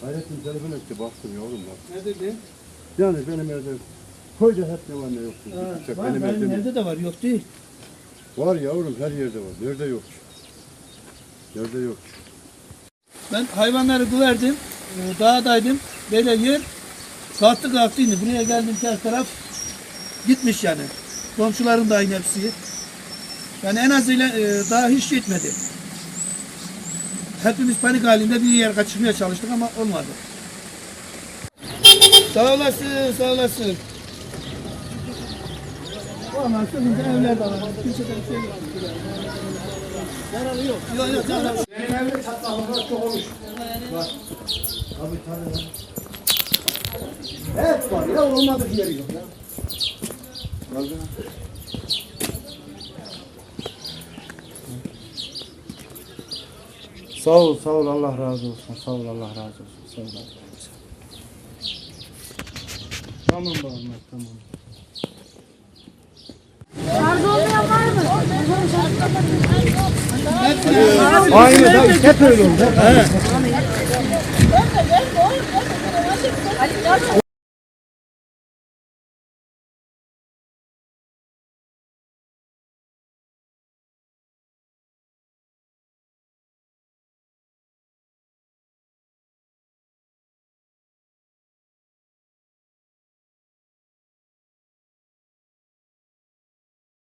Hayrettin telefon etti baktım yavrum bak. Ne dedi? Yani benim evde koyca hep ne var ne yok. Bıçak var, benim benim evde evde de var yok değil. var yavrum her yerde var. Nerede yok? Nerede yok? Ben hayvanları güverdim. E, dağdaydım. Böyle yer kalktı kalktı indi. Buraya geldim her taraf gitmiş yani. Komşularım da aynı hepsi. Yani en azıyla e, daha hiç gitmedi. Hepimiz panik halinde bir yer kaçırmaya çalıştık ama olmadı. Sağ olasın, sağ olasın. Ondan sıkıntı evler de var. Zararı yok. Yok yok zararı. Benim evde çatlaklar çok olmuş. Var. Tabii tabii. Hep var ya olmadık yeri yok ya. Vallahi. Sağ ol, sağ ol. Allah razı olsun. Sağ ol, Allah razı olsun. Sağ ol. Allah razı olsun. Tamam babam, tamam. Şarj olmayan var mı? Aynı da hep öyle oldu.